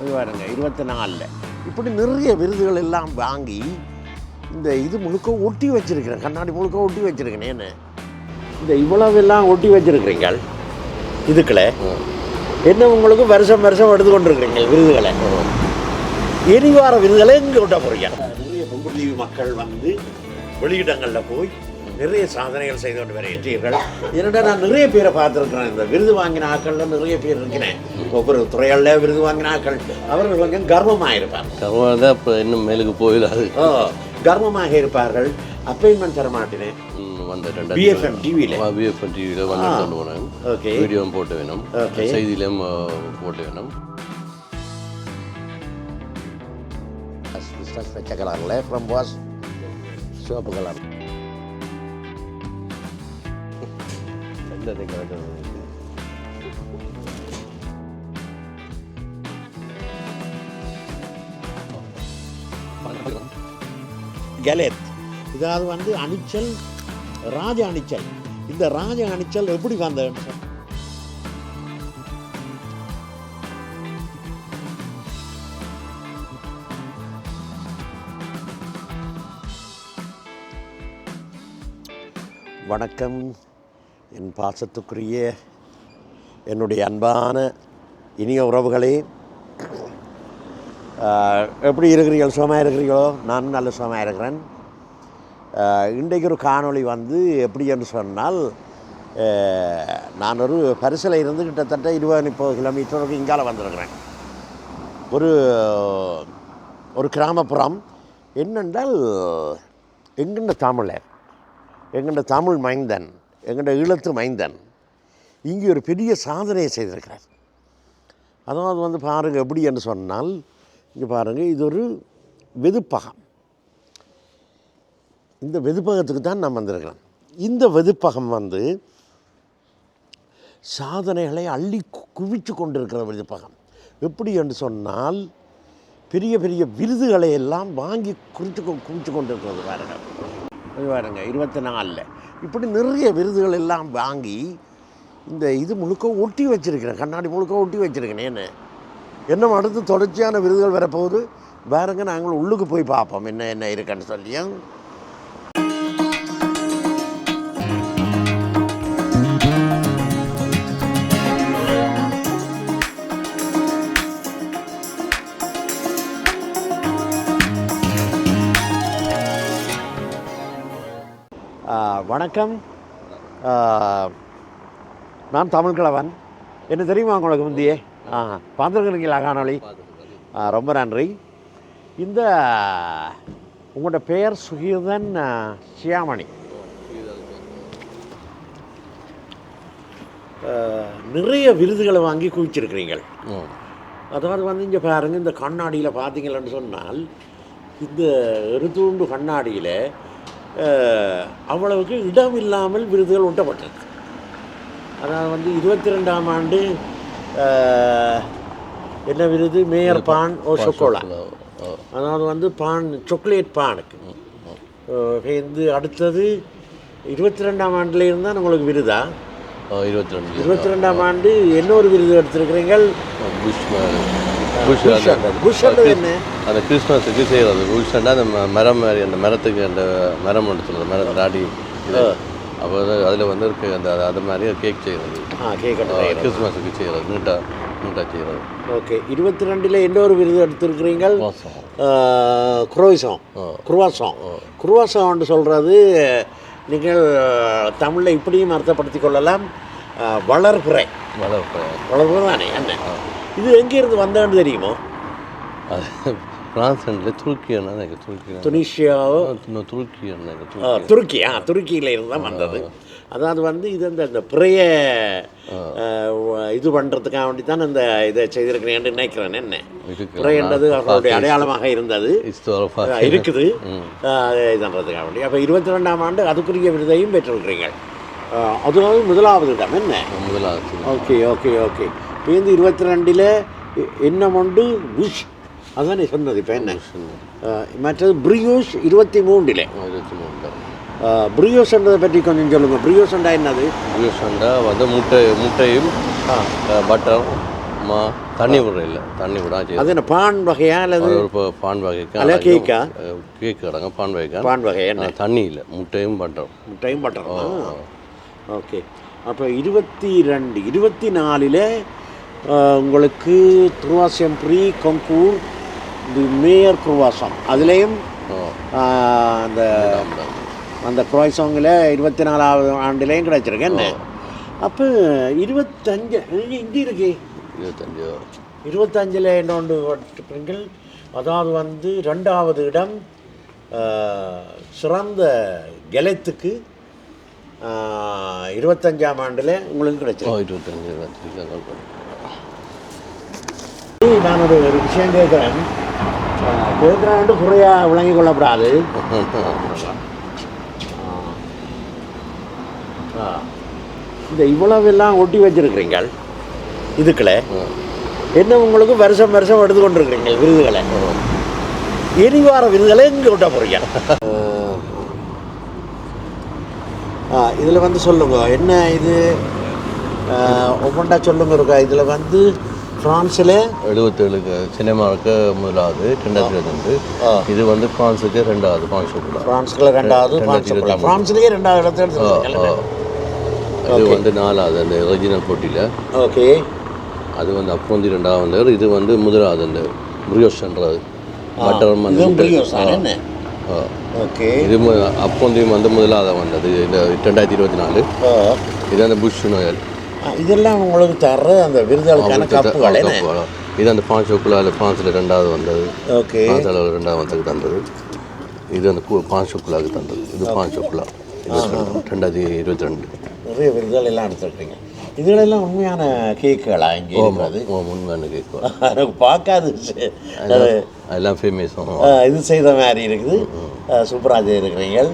இது பாருங்க இருபத்தி நாலில் இப்படி நிறைய விருதுகள் எல்லாம் வாங்கி இந்த இது முழுக்க ஒட்டி வச்சிருக்கிறேன். கண்ணாடி முழுக்க ஒட்டி வச்சிருக்கேன் என்ன இந்த இவ்வளவு எல்லாம் ஒட்டி வச்சிருக்கிறீங்க இதுக்குள்ள என்ன உங்களுக்கு வருஷம் வருஷம் எடுத்து கொண்டிருக்கிறீங்க விருதுகளை? எரிவார விருதுகளை இங்கே விட்ட போறீங்க? நிறைய பொங்குதீவு மக்கள் வந்து வெளியிடங்களில் போய் நிறைய சாதனைகள் செய்து கொண்டு வருகிறீர்கள் என்னடா நான் நிறைய பேரை பார்த்துருக்கிறேன். இந்த விருது வாங்கின ஆட்கள்ல நிறைய பேர் இருக்கிறேன். ஒவ்வொரு துறைகளில் விருது வாங்கின ஆட்கள். அவர்கள் கொஞ்சம் கர்வமாக இருப்பார்கள். கர்மம் தான் இப்போ இன்னும் மேலுக்கு போயிடாது. ஓ கர்வமாக இருப்பார்கள். அப்பாயின்மெண்ட் தர மாட்டேனேன் வந்த பிஎஃப்எம் டிவியில் பிஎஃப்எம் டிவியில் வந்து கொண்டு போனேன். ஓகே. வீடியோவும் போட்டு வேணும். Okay. செய்தியிலும் போட்டு வேணும். பிஸ்னஸ் பச்சை கலரில் ஃப்ரம் வாஸ் சிவப்பு கலர் எந்த இதாவது வந்து அணிச்சல் ராஜ அணிச்சல். இந்த ராஜ அணிச்சல் எப்படி வந்த? வணக்கம். என் பாசத்துக்குரிய என்னுடைய அன்பான இனிய உறவுகளே எப்படி இருக்கிறீர்கள்? சுகமாக இருக்கிறீர்களோ? நானும் நல்ல சுகமாக இருக்கிறேன். இன்றைக்கு ஒரு காணொளி வந்து எப்படி என்று சொன்னால் நான் ஒரு பரிசில் இருந்து கிட்டத்தட்ட இருபது முப்பது கிலோமீட்டருக்கு இங்கால வந்திருக்கிறேன். ஒரு ஒரு கிராமப்புறம். என்னென்றால் எங்கண்ட தமிழர் எங்கண்ட தமிழ் மைந்தன் எங்கண்ட ஈழத்து மைந்தன் இங்கே ஒரு பெரிய சாதனையை செய்திருக்கிறார். அதாவது வந்து பாருங்கள் எப்படி என்று சொன்னால் இங்கே பாருங்கள் இது ஒரு வெதுப்பகம். இந்த வெதுப்பகத்துக்கு தான் நான் வந்திருக்கிறேன் இந்த வெதுப்பகம் வந்து சாதனைகளை அள்ளி குவிச்சு கொண்டிருக்கிற வெதுப்பகம். எப்படி என்று சொன்னால் பெரிய பெரிய விருதுகளை எல்லாம் வாங்கி குறித்து குவிச்சு கொண்டிருக்கிறது பாருங்கள் பாருங்கள் பாருங்க இருபத்தி நாலில். இப்படி நிறைய விருதுகள் எல்லாம் வாங்கி இந்த இது முழுக்க ஒட்டி வச்சிருக்கிறேன். கண்ணாடி முழுக்க ஒட்டி வச்சுருக்கேன் என்ன? என்ன அடுத்து தொடர்ச்சியான விருதுகள் வரப்போகுது? பாருங்க நாங்கள் உள்ளுக்கு போய் பார்ப்போம். என்ன என்ன இருக்குன்னு சொல்லியும். வணக்கம். நான் தமிழ் கிழவன். என்ன தெரியுமா உங்களுக்கு முந்தையே? ஆ பார்த்துருக்கிறீங்களா காணொலி ரொம்ப நன்றி. இந்த உங்களோட பெயர் சுகீதன் சியாமணி. நிறைய விருதுகளை வாங்கி குவிச்சிருக்கிறீங்கள் அதாவது வந்து இங்கே பாருங்கள் இந்த கண்ணாடியில் பார்த்தீங்களான்னு சொன்னால் இந்த எருத்தூண்டு கண்ணாடியில் அவ்வளவுக்கு இடம் இல்லாமல் விருதுகள் ஒட்டப்பட்டிருக்கு அதாவது வந்து இருபத்தி ரெண்டாம் ஆண்டு என்ன விருது? மேயர் பான் ஓ சொக்கோலா. அதாவது வந்து பான் சாக்லேட் பானுக்கு வந்து அடுத்தது இருபத்தி ரெண்டாம் ஆண்டுல இருந்தால் உங்களுக்கு விருதா? இருபத்தி ரெண்டு இருபத்தி ரெண்டாம் ஆண்டு என்ன ஒரு விருது எடுத்திருக்கிறீங்கள் புஷ் புஷ் என்ன? அந்த கிறிஸ்மஸுக்கு செய்கிறது புஷ்னா அந்த மரம் மாதிரி அந்த மரத்துக்கு அந்த மரம் ஒன்று சொல்கிறது அடி இது அப்போ அதில் வந்து இருக்கு அந்த அது மாதிரி கேக் செய்கிறது ஆ கேட்கணும் கிறிஸ்மஸுக்கு செய்கிறது நீட்டாக நீட்டாக செய்கிறது ஓகே. இருபத்தி ரெண்டில் என்ன ஒரு விருது குரோய்சம். ஆ. குருவாசம். குருவாசம்னு சொல்கிறது நீங்கள் தமிழில் இப்படியும் அர்த்தப்படுத்திக் கொள்ளலாம். வளர்பிறை வளர்ப்பு வளர்பிறை தானே என்ன? இது எங்கேருந்து வந்தேன்னு தெரியுமோ? ஃப்ரான்ஸ்ல துருக்கி என்ன எனக்கு துருக்கி துனிஷியாவோ? துருக்கி ஆ, துருக்கி துருக்கி ஆ துருக்கியில் இருந்து தான் வந்தது. அதாவது வந்து இது இந்த இந்த பிறைய அஹ், இது பண்ணுறதுக்காக வேண்டி தான் இந்த இதை செய்திருக்கிறேன்னு நினைக்கிறேன். என்ன? இருக்கு பிறைன்றது அவர்களுடைய அடையாளமாக இருந்தது. இஸ்தோரஃபா ஆ, இருக்குது. இதுன்றதுக்காக வேண்டி. அப்போ இருபத்தி ரெண்டாம் ஆண்டு அதுக்குரிய விருதையும் பெற்றிருக்கிறீங்க ஆ, அதுவும் முதலாவது இடம். என்ன? முதலாவது ஓகே ஓகே ஓகே. இப்போ இந்த இருபத்தி ரெண்டில் என்ன உண்டு புஷ் அதான் நீ சொன்னது இப்போ என்ன மற்றது பிரியோஷ் இருபத்தி மூன்றில் இருபத்தி மூணு பிரியோஸ்ன்றதை பற்றி கொஞ்சம் சொல்லுங்கள் பிரியோஸ்ன்றா என்னது யூஸ்ண்டா வந்து முட்டை முட்டையும் பட்டர் மா தண்ணி விடுற இல்லை தண்ணி விடா செய்யுது அது என்ன பான் வகையா அல்லது ஒரு பான் வகைக்கு அல்ல கேக்கா? கேக் கிடங்க பான் வகைக்கா பான் வகை என்ன தண்ணி இல்லை முட்டையும் பண்ணுறோம் டைம் பண்ணுறோம் ஓகே அப்போ இருபத்தி ரெண்டு இருபத்தி நாலில் உங்களுக்கு துருவாசியம் ப்ரீ கொங்கூர் தி மேயர் குருவாசம். அதுலேயும் அந்த அந்த குரோய்சாங்கில் இருபத்தி நாலாவது ஆண்டுலேயும் கிடைச்சிருக்கு. என்ன? அப்போ இருபத்தஞ்சு இங்கே இருக்கு. இருபத்தஞ்சு? இருபத்தஞ்சில் என்னொன்று வட்டுப்பீங்கள் அதாவது வந்து ரெண்டாவது இடம் சிறந்த கெலத்துக்கு இருபத்தஞ்சாம் ஆண்டில் உங்களுக்கு ஓ கிடைச்சிருக்கு இருபத்தஞ்சு இருபத்தஞ்சு. நான் ஒரு ஒரு விஷயம் கேட்குறேன். கேட்குறான்ட்டு குறையாக விளங்கி கொள்ளப்படாது ஆ. இந்த இவ்வளவெல்லாம் ஒட்டி வச்சிருக்கிறீங்க இதுக்களை. என்ன உங்களுக்கு வருஷம் வருஷம் எடுத்து கொண்டிருக்கிறீங்க விருதுகளை? எரிவார விருதுகளை இங்கே விட்ட போறீங்க? ஆ இதில் வந்து சொல்லுங்க. என்ன இது? ஒவ்வொன்றா சொல்லுங்க இருக்கா? இதில் வந்து ஃப்ரான்ஸில் எழுபத்தேழுக்கு சினிமாவுக்கு முதலாவது ரெண்டாயிரத்தி இருபத்தஞ்சு. இது வந்து ஃப்ரான்ஸுக்கு ரெண்டாவது பான் ஷோக்குலா ஃப்ரான்ஸில் ரெண்டாவது ஃப்ரான்ஸுக்குள்ள ஃப்ரான்ஸ்லேயே ரெண்டாவது இடத்த எடுத்துருக்கீங்க இது வந்து நாலாவது அந்த ஒரிஜினல் போட்டியில். ஓகே. அது வந்து அப்போ வந்து ரெண்டாவது இது வந்து முதலாவது அந்த புரியோஸ்ன்றது பட்டர் ஆ. ஓகே. இது அப்போந்தையும் வந்து முதலாவது வந்தது இந்த ரெண்டாயிரத்தி இருபத்தி நாலு. இது அந்த புஷ் நோயல். இதெல்லாம் உங்களுக்கு தர்ற அந்த விருதுகளுக்கான கப்புகள் இது அந்த பான் ஷோக்குலா ஃப்ரான்ஸில் ரெண்டாவது வந்தது. ஓகே. ஃப்ரான்ஸ் அளவில் ரெண்டாவது வந்ததுக்கு தந்தது. இது அந்த கு- பான் ஷோக்குலாவுக்கு தந்தது. இது இது ரெண்டாயிரத்தி இருபத்தி ரெண்டு. நிறைய விருதுகள் எல்லாம் எடுத்துருக்கீங்க இதுகளெல்லாம் உண்மையான கேக்குகளா இங்கே இருக்கிறது? முன்கான கேட்கும் எனக்கு பார்க்காது. அது, அதெல்லாம் ஃபேமஸ் இது செய்த மாதிரி இருக்குது. சூப்பராக செய்திருக்கிறீங்க ஆ,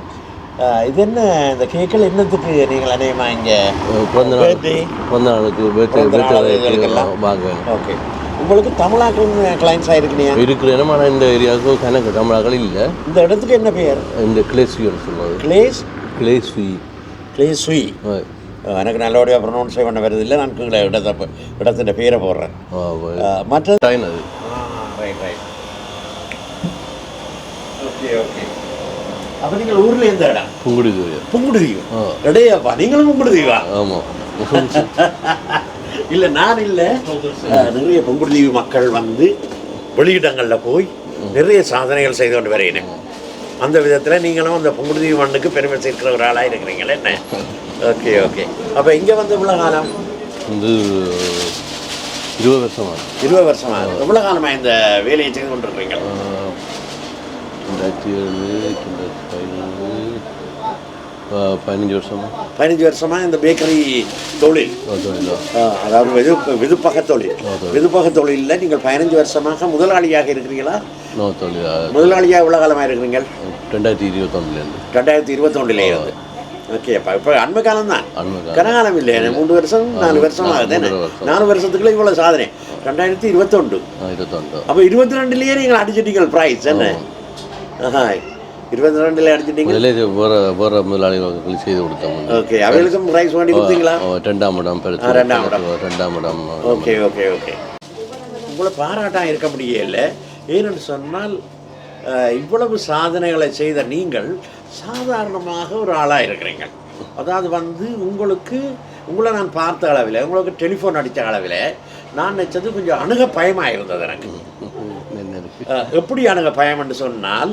இது என்ன இந்த கேக்கள் என்னத்துக்கு நீங்கள் அநேகமா இங்கே பிறந்த நாள். பிறந்த நாளுக்கு இதுகளுக்கெல்லாம்? வாங்க. ஓகே உங்களுக்கு தமிழாக்கள் கிளைண்ட்ஸ் ஆயிருக்கீங்க இருக்கிற இடம் ஆனால் இந்த ஏரியாவுக்கு கணக்கு தமிழாக்கள் இல்லை. இந்த இடத்துக்கு என்ன பெயர்? இந்த கிளேஸ்வின்னு சொல்லுவாங்க. கிளேஸ்? கிளேஸ்வி கிளேஸ்வி எனக்கு நல்லபடியாக ப்ரொனவுன்ஸ் பண்ண வருது இல்லை நான் கீழே இடத்த இடத்தின் பேரை போடுறேன். அது ரைட் ரைட் ஓகே ஓகே அப்போ நீங்கள் ஊரில் எந்த இடம் புங்குடி தூரியா புங்குடுதீவா ஆ. இடையப்பா நீங்களும் புங்குடுதீவா ஆமாம் இல்லை நான் இல்லை. நிறைய புங்குடுதீவு மக்கள் வந்து வெளியிடங்களில் போய் நிறைய சாதனைகள் செய்து கொண்டு வருகிறேன் அந்த விதத்தில் நீங்களும் அந்த புங்குடுதீவு மண்ணுக்கு பெருமை சேர்க்கிற ஒரு ஆளாக இருக்கிறீங்களே என்ன? Okay okay. அப்போ இங்கே வந்து இவ்வளோ காலம்? வந்து இருபது வருஷமா. இருபது வருஷமா. எவ்வளோ காலமாக இந்த வேலையை செய்து கொண்டிருக்கிறீங்க? ரெண்டாயிரத்தி ஏழு பதினஞ்சு வருஷமா? பதினஞ்சு வருஷமா இந்த பேக்கரி தொழில். அதாவது விது விதுப்பக தொழில். விதுப்பக தொழிலில் நீங்கள் பதினஞ்சு வருஷமாக முதலாளியாக இருக்கிறீங்களா முதலாளியாக எவ்வளோ காலமாக இருக்கிறீங்க ரெண்டாயிரத்தி இருபத்தொன்னுலேருந்து. ரெண்டாயிரத்தி இருபத்தொன்னுலே இருந்து. ஓகே அப்போ இப்போ அண்மை காலம் தான் கனகாலம் இல்லை. மூணு வருஷம் நாலு வருஷம் ஆகுது. நாலு வருஷத்துக்குள்ள இவ்வளோ சாதனை. ரெண்டாயிரத்தி இருபத்தொண்டு இருபத்தொன்று. அப்போ இருபத்தி ரெண்டுலேயே நீங்கள் அடிச்சிட்டீங்க ப்ரைஸ் என்ன? ஆஹா. இருபத்தி ரெண்டுல அடிச்சிட்டீங்க? முதலே முதலாளிகளுக்கு செய்து கொடுத்தோம். ஓகே அவர்களுக்கும் ப்ரைஸ் வாங்கி கொடுத்தீங்களா? ரெண்டாம் இடம் ரெண்டாம் இடம். ரெண்டாம் இடம். ஓகே ஓகே ஓகே உங்களை பாராட்டாக இருக்க முடியல ஏனென்று சொன்னால் இவ்வளவு சாதனைகளை செய்த நீங்கள் சாதாரணமாக ஒரு ஆளாக இருக்கிறீங்க. அதாவது வந்து உங்களுக்கு உங்களை நான் பார்த்த அளவில் உங்களுக்கு டெலிஃபோன் அடித்த அளவில் நான் நினச்சது கொஞ்சம் அணுக பயமாக இருந்தது எனக்கு எப்படி அணுக பயம் என்று சொன்னால்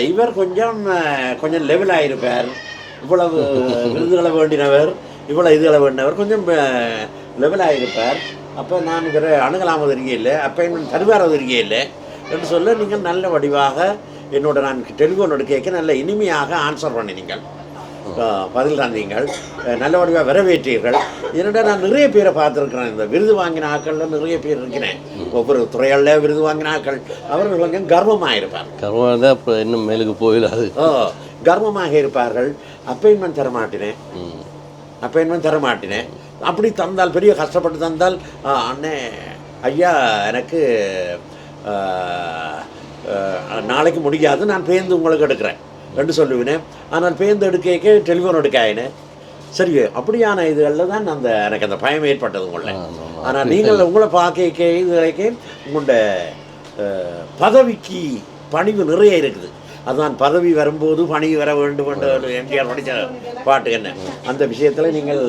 இவர் கொஞ்சம் கொஞ்சம் லெவலாக இருப்பார் இவ்வளவு விருதுகளை வேண்டினவர் இவ்வளவு இதுகளை வேண்டினவர் கொஞ்சம் லெவலாக இருப்பார் அப்போ நான் இவரை அணுகலாம் இல்லை அப்பாயின்மெண்ட் தருவார் இல்லை என்று சொல்ல நீங்கள் நல்ல வடிவாக என்னோட நான் டெலிஃபோனோட கேட்க நல்ல இனிமையாக ஆன்சர் பண்ணினீங்கள். பதில் தந்தீங்கள் நல்ல வடிவாக வரவேற்றீர்கள். என்னடா நான் நிறைய பேரை பார்த்துருக்குறேன். இந்த விருது வாங்கின ஆட்கள்ல நிறைய பேர் இருக்கிறேன். ஒவ்வொரு துறைகளில் விருது வாங்கின ஆட்கள். அவர்கள் கொஞ்சம் கர்வமாக இருப்பார் கர்மம் இருந்தால் அப்புறம் இன்னும் மேலுக்கு போயிடாது. ஓ கர்வமாக இருப்பார்கள். அப்பாயின்மெண்ட் தர மாட்டினேன் ம். அப்பாயின்மெண்ட் தர மாட்டினேன் அப்படி தந்தால் பெரிய கஷ்டப்பட்டு தந்தால் "ஆ, அண்ணே ஐயா எனக்கு நாளைக்கு முடியாது. நான் பேருந்து உங்களுக்கு எடுக்கிறேன். ரெண்டு சொல்லுவினேன் ஆனால் பேருந்து எடுக்க டெலிஃபோன் எடுக்க ஆயினேன் சரி அப்படியான இதுகளில் தான் அந்த எனக்கு அந்த பயம் ஏற்பட்டது உங்களை. ஆனால் நீங்கள் உங்களை பார்க்க இதுவரைக்கு உங்களோட பதவிக்கு பணிவு நிறைய இருக்குது. அதுதான் பதவி வரும்போது பணிவு வர வேண்டும் என்று எம்ஜிஆர் படித்த பாட்டு என்ன? அந்த விஷயத்தில் நீங்கள்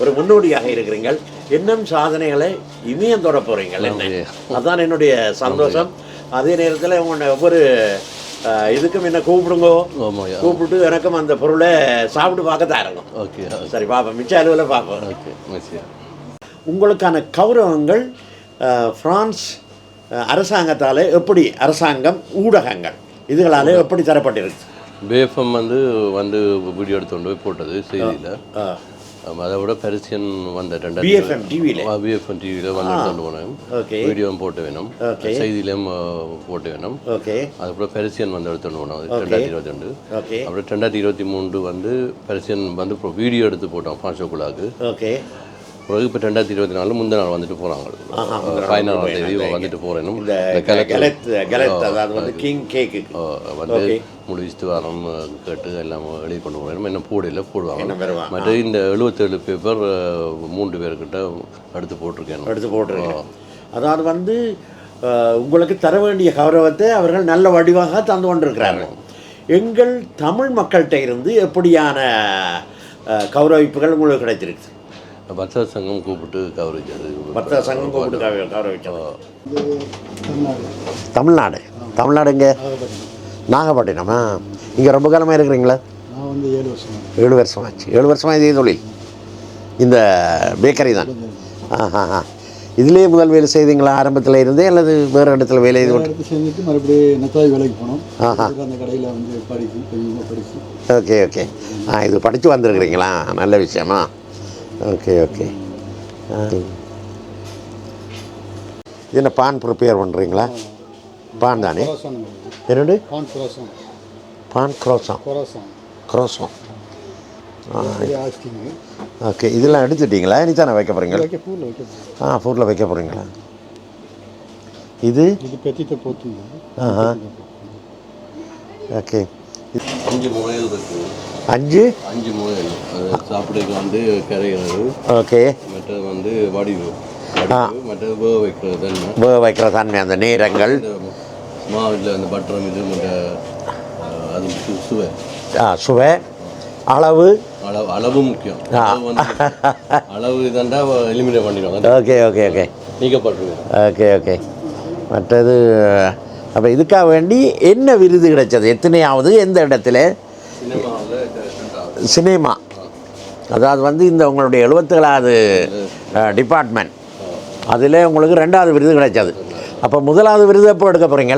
ஒரு முன்னோடியாக இருக்கிறீர்கள். இன்னும் சாதனைகளை இனியும் தொட போகிறீங்கள் என்ன அதுதான் என்னுடைய சந்தோஷம். அதே நேரத்தில் உங்களோட ஒவ்வொரு இதுக்கும் என்ன கூப்பிடுங்கோ? கூப்பிட்டு எனக்கும் அந்த பொருளை சாப்பிட்டு பார்க்க தரணும். ஓகே சரி பார்ப்போம் மிச்ச அளவில் பார்ப்போம் ஓகே உங்களுக்கான கௌரவங்கள் அஹ், பிரான்ஸ் அஹ், அரசாங்கத்தால் எப்படி அரசாங்கம் ஊடகங்கள் இதுகளால் எப்படி தரப்பட்டிருக்கு? பேஃபம் வந்து வந்து வீடியோ எடுத்து கொண்டு போய் போட்டது செய்தியில். அதை விட பெருசியன் வந்த பிஎஃப்எம் டிவியில் பிஎஃப்எம் டிவியில் வந்து போனேன். ஓகே வீடியோவும் போட்டு வேணும். செய்தியிலையும் போட்டு வேணும். ஓகே அதுக்கப்புறம் பெருசியன் வந்து எடுத்து கொண்டு போனோம். ரெண்டாயிரத்தி இருபத்தி ரெண்டு. அப்புறம் ரெண்டாயிரத்தி இருபத்தி மூன்று வந்து பெருசியன் வந்து வீடியோ எடுத்து போட்டோம் பிறகு இப்போ ரெண்டாயிரத்தி இருபத்தி நாலு முந்தின நாள் வந்துட்டு போகிறாங்க பதினாறாம் தேதி வந்துட்டு போகிறேன் இந்த கலத் கலத் அதாவது வந்து கிங் கேக்கு வந்து முடிச்சுட்டு வரோம் கேட்டு எல்லாம் எழுதி கொண்டு போகிறோம் என்ன போடல போடுவாங்க. மற்ற இந்த எழுபத்தேழு பேப்பர் மூன்று பேர்கிட்ட எடுத்து போட்டிருக்கேன். எடுத்து போட்டிருக்கேன். அதாவது வந்து உங்களுக்கு தர வேண்டிய கௌரவத்தை அவர்கள் நல்ல வடிவாக தந்து கொண்டிருக்கிறார்கள். எங்கள் தமிழ் மக்கள்கிட்ட இருந்து எப்படியான கௌரவிப்புகள் உங்களுக்கு கிடைத்திருக்கு? பக்தர் சங்கம் கூப்பிட்டு கவரிச்சது பக்த சங்கம் கூப்பிட்டு கௌரவிச்சது தமிழ்நாடு தமிழ்நாடு. தமிழ்நாடு எங்கே? நாகப்பட்டினமா. இங்கே ரொம்ப காலமாக இருக்கிறீங்களா? நான் வந்து ஏழு வருஷம். ஏழு வருஷமாச்சு. ஏழு வருஷமாக இதே தொழில்? இந்த பேக்கரி தான். ஆஹா ஆ இதுலேயே முதல் வேலை செய்தீங்களா? ஆரம்பத்தில் இருந்தே அல்லது வேறு இடத்துல வேலை எடுத்து செஞ்சுட்டு மறுபடியும் நெத்தாய் வேலைக்கு போனோம். அந்த கடையில் வந்து படிச்சு ஓகே ஓகே. ஆ இது படித்து வந்திருக்கிறீங்களா? நல்ல விஷயமா. ஓகே ஓகே என்ன பான் ப்ரிப்பேர் பண்ணுறீங்களா பான் தானே? என்னடு பான் கொரோசம் பான் குரோசம் ஓகே இதெல்லாம் எடுத்துட்டீங்களா? இனி தானே வைக்க போகிறீங்களா. ஆ ஃபுட்டில் வைக்க போகிறீங்களா இது? ஆஹா. ஓகே அஞ்சு முறைகள் இருக்கு அஞ்சு? அஞ்சு அது சாப்பிடுறதுக்கு வந்து கரைகிறது. ஓகே. மற்றது வந்து வடிவு. மற்றது வேக வைக்கிறது தன்மை. வேக வைக்கிற தன்மை அந்த நேரங்கள். மாவில் அந்த பட்டரம் இது மற்ற அது சுவை. ஆ, சுவை. அளவு? அளவு அளவு முக்கியம். அளவு இதாண்டா எலிமினேட் பண்ணிடுவாங்க. Okay okay okay. நீக்கப்பட்டிருக்கோம் okay okay. மற்றது அப்போ இதுக்காக வேண்டி என்ன விருது கிடைச்சது? எத்தனையாவது? எந்த இடத்துல? சினிமா. அதாவது வந்து இந்த உங்களுடைய எழுபத்தேழாவது டிபார்ட்மெண்ட் அதில் உங்களுக்கு ரெண்டாவது விருது கிடைச்சது. அப்போ முதலாவது விருது எப்போ எடுக்க போகிறீங்க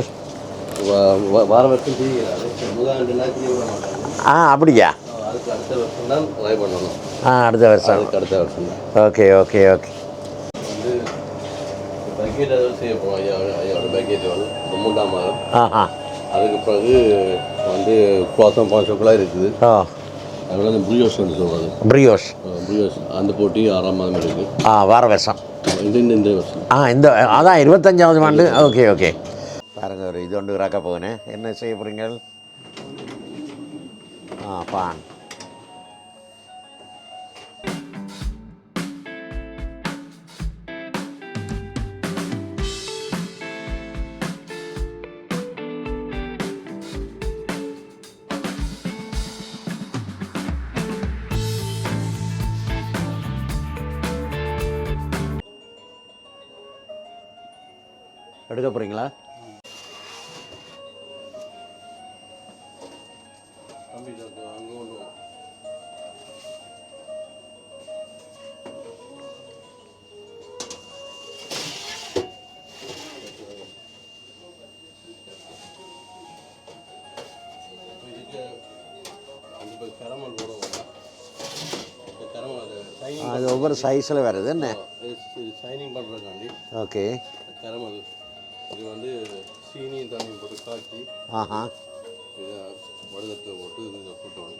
ஆ அப்படியா? ஆ அடுத்த வருஷம். அடுத்த வருஷம் ஓகே ஓகே ஓகே. ஆஹா. அதுக்கு பிறகு வந்து குவாசம் பாஞ்சோக்கெலாம் இருக்குது. அதனால அந்த புரியோஸ் வந்து சொல்கிறது பிரியோஷ் புரியோஸ் அந்த போட்டி ஆறாம் மாதம் இருக்குது ஆ வார வருஷம். இந்த இந்த வருஷம். ஆ இந்த அதான் இருபத்தஞ்சாவது ஆண்டு. Okay okay. பாருங்க ஒரு இது ஒன்று போகிறேன் என்ன செய்ய போகிறீங்க ஆ பான். எடுக்க போகிறீங்களா அது ஒவ்வொரு சைஸில் வருது என்ன? ஓகே கரமல் இது வந்து சீனி தண்ணி போட்டு காய்ச்சி ஆஹா இதை வடுதத்தை போட்டு இதை போட்டோம்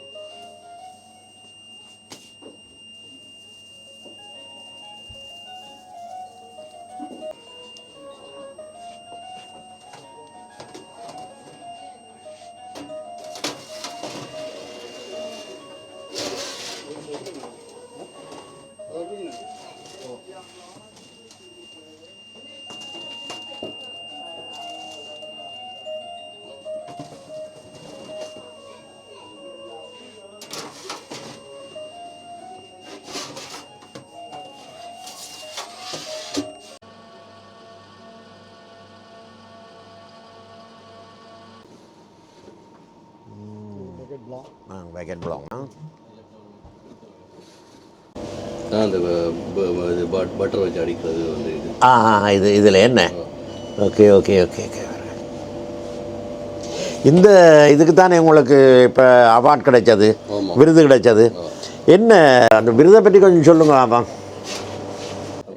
Oh. ப்ளாங் நான் அந்த பட்டர் வச்சு அடிக்கிறது வந்து இது. ஆ இது இதில் என்ன? ஓகே ஓகே ஓகே ஓகே இந்த இதுக்கு தானே உங்களுக்கு இப்போ அவார்ட் கிடைச்சது. விருது கிடைச்சது. என்ன அந்த விருதை பற்றி கொஞ்சம் சொல்லுங்க ஆமாம்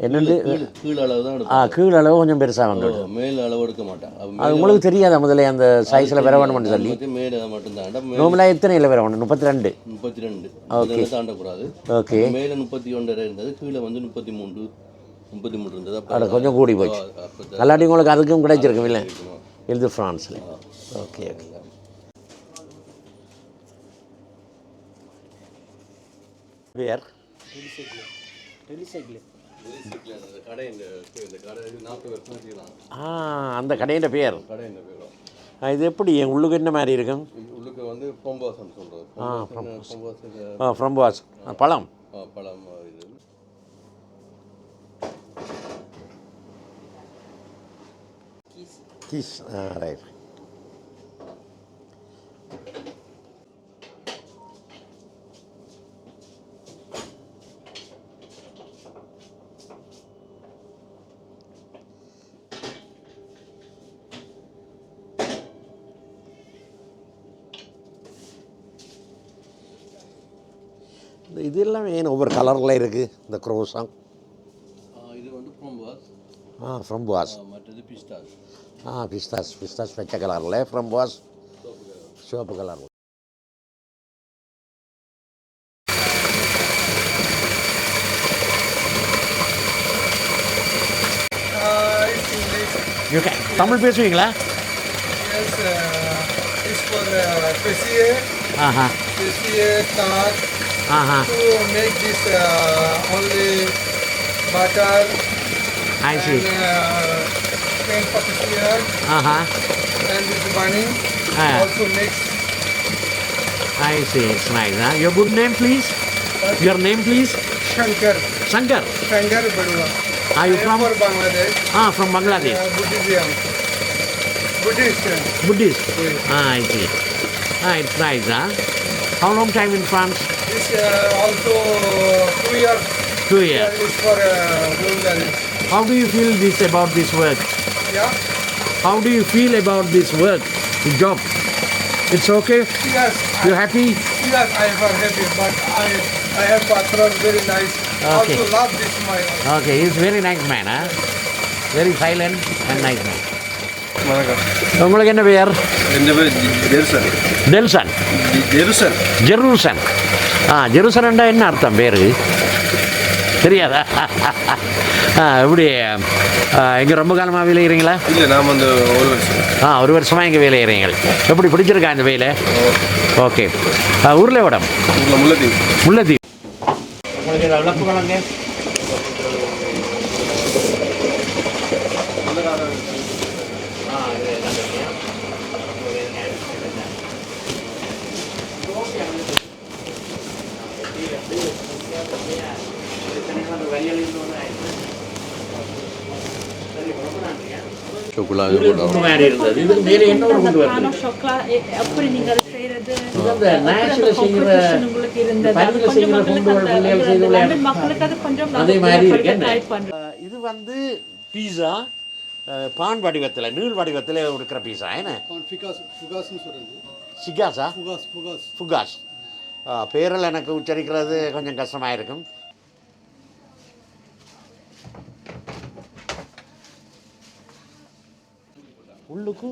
தான் ஆ கீழ் அளவு கொஞ்சம் பெருசாக வந்து ஓ, மேல் அளவு எடுக்க மாட்டேன் அப்ப அது உங்களுக்கு தெரியாதா முதல்ல அந்த சைஸில் வர வேணும்னு சொல்லி? மேல் மட்டும்தான் மேல் நோமலாக எத்தனை இல்லை வர வேணும் முப்பத்தி ரெண்டு முப்பத்தி ரெண்டு அதில் தாண்டக்கூடாது ஓகே மேலே முப்பத்தி ஒன்றரை இருந்தது கீழே வந்து முப்பத்தி மூன்று முப்பத்தி மூன்று இருந்தது. அட கொஞ்சம் கூடி போச்சு. அல்லாட்டி உங்களுக்கு அதுக்கும் கிடைச்சிருக்கும் இல்லை? இது ஃப்ரான்ஸில். ஓகே ஓகே வேர் இந்த ஆ அந்த கடையின் பேர். இது எப்படி? என் உள்ளுக்கு என்ன மாதிரி இருக்கும்? உள்ளுக்கு வந்து பொம்பாசம் பொம்பாசுக்கு ஆ ஃப்ரம்பாஸ் பழம். பழம் இது. கீஸ். ஆ ரைட் இந்த இது எல்லாமே ஏன் ஒவ்வொரு கலரில் இருக்குது இந்த இது வந்து பொம்பாஸ் ஆ ஃப்ரம்பாஸ் மற்றது பிஸ்டாஸ் ஆ பிஸ்தாஸ் பிஸ்தாஸ் பச்சை கலரில் ஃப்ரம்பாஸ் சிவப்பு கலரில். Uh, கேன் தமிழ் பேசுவீங்களா? Yes, uh -huh. to make this uh, only butter. I see. And uh, here. Uh -huh. And this bunny uh -huh. also mix. I see. It's nice. Huh? Your good name, please. What? Your name, please. Shankar. Shankar. Shankar Barua. Are you I from? Bangladesh. Ah, from Bangladesh. And, uh, Buddhism. Buddhist. Buddhist. Yes. Ah, I see. Ah, it's nice, huh? How long time in France? This uh, also two years. Two Here year is for uh, Bangladesh. How do you feel this about this work Yeah. How do you feel about this work job it's okay Yes. You happy Yes, I am happy, but I I have patron very nice. Okay. Also love this my. Okay is very nice man ah very silent and nice man உங்களுக்கு என்ன பெயர் എൻ്റെ പേര് ജെറുസൻ டெல்சன் ജെറുസൻ ஜெருசன் ஆ ஜெருசலம்டா என்ன அர்த்தம்? பேர் தெரியாதா? எப்படி இங்கே ரொம்ப காலமாக வேலையிறீங்களா இல்லை நாம் வந்து ஒரு வருஷம். ஆ ஒரு வருஷமாக இங்கே வேலையிறீங்கள் எப்படி பிடிச்சிருக்கா இந்த வேலை? ஓகே. உருளைவடம் முல்லைத்தீவு. முல்லைத்தீவு. சுக்குலாம் இது என்ன கொண்டு வருது செய்யறது பிள்ளைகள் செய்து அது மாதிரி இருக்கு. பண்ணுறோம் இது வந்து பீஸா? பான் வடிவத்தில் நீள் வடிவத்தில் இருக்கிற பீஸா? என்ன? சிகாஸா ஃபுகாஸ் ஃபுகாஸ்? பேரில் எனக்கு உச்சரிக்கிறது கொஞ்சம் கஷ்டமாக இருக்கும் உள்ளுக்கு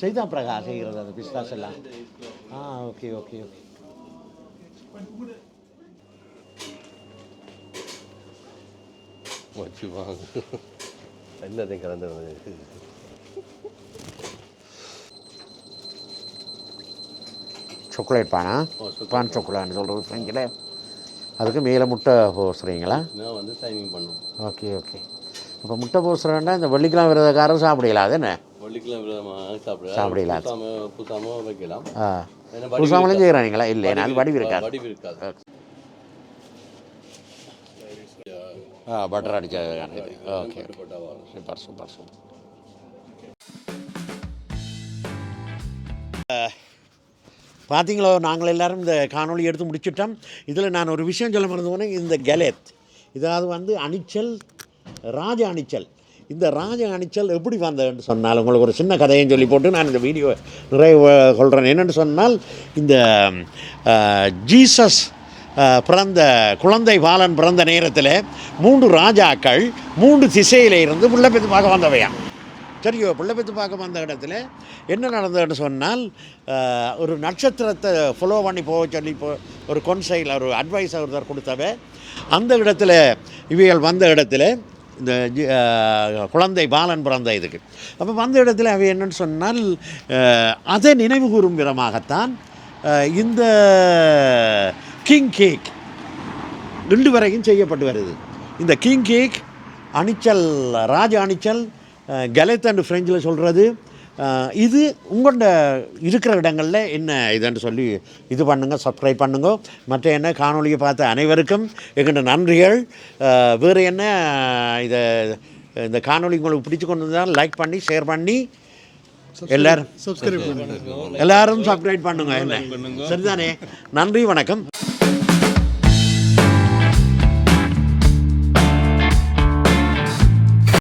செய்தா பிரகா செய்கிறது அந்த பிஸ்தாஸ் எல்லாம். ஆ ஓகே ஓகே ஓகே வச்சு வாங்க. எல்லாத்தையும் கலந்து சாக்லேட் பானா. பான். சாக்லேட்னு சொல்கிறது ஃப்ரெஞ்சில் அதுக்கு மேலே முட்டை போசுறீங்களா? நான் வந்து சைனிங் பண்ணோம். ஓகே ஓகே இப்போ முட்டை போசுறேன்னா இந்த வெள்ளிக்கிழமை விரதக்காரர் சாப்பிடலாம் அது என்ன? சாப்பிடலாம் புதுசாமலும். செய்கிறாங்களா இல்லை நான் வடிவு இருக்காது. ஆ பட்டர் அடிச்சது ஓகே. Super super super. பார்த்தீங்களோ நாங்கள் எல்லாரும் இந்த காணொளி எடுத்து முடிச்சிட்டோம். இதில் நான் ஒரு விஷயம் சொல்ல மறந்து போனேன். இந்த கெலேத் இதாவது வந்து அணிச்சல் ராஜ அணிச்சல். இந்த ராஜ அணிச்சல் எப்படி வந்ததுன்னு சொன்னால் உங்களுக்கு ஒரு சின்ன கதையும் சொல்லி போட்டு நான் இந்த வீடியோ நிறைய கொள்கிறேன் என்னென்னு சொன்னால் இந்த ஜீசஸ் பிறந்த குழந்தை பாலன் பிறந்த நேரத்தில் மூன்று ராஜாக்கள் மூன்று திசையில் இருந்து புள்ள பெற்று பார்க்க வந்தவையான் சரியோ பிள்ளை பெற்று பார்க்க வந்த இடத்துல என்ன நடந்ததுன்னு சொன்னால் ஒரு நட்சத்திரத்தை ஃபாலோ பண்ணி போக சொல்லி இப்போ ஒரு கொன்சைல் ஒரு அட்வைஸ் ஒருத்தர் கொடுத்தவ அந்த இடத்துல இவைகள் வந்த இடத்துல இந்த ஜி- குழந்தை பாலன் பிறந்த இதுக்கு. அப்போ வந்த இடத்துல அவை என்னன்னு சொன்னால் அதை நினைவு கூறும் விதமாகத்தான் இந்த கிங் கேக் இன்று வரைக்கும் செய்யப்பட்டு வருது. இந்த கிங் கேக் அணிச்சல் ராஜ அணிச்சல் கெலத் அண்ட் ஃப்ரெஞ்சில் சொல்கிறது இது உங்கள்ட இருக்கிற இடங்களில் என்ன இதுன்னு சொல்லி இது பண்ணுங்க சப்ஸ்கிரைப் பண்ணுங்க. மற்ற என்ன காணொளியை பார்த்த அனைவருக்கும் எங்கள்ட நன்றிகள். வேறு என்ன இதை இந்த காணொளி உங்களுக்கு பிடிச்சு கொண்டு வந்தால் லைக் பண்ணி ஷேர் பண்ணி எல்லாரும் சப்ஸ்கிரைப் எல்லாரும் சப்ஸ்கிரைப் பண்ணுங்க என்ன? சரிதானே? நன்றி வணக்கம்.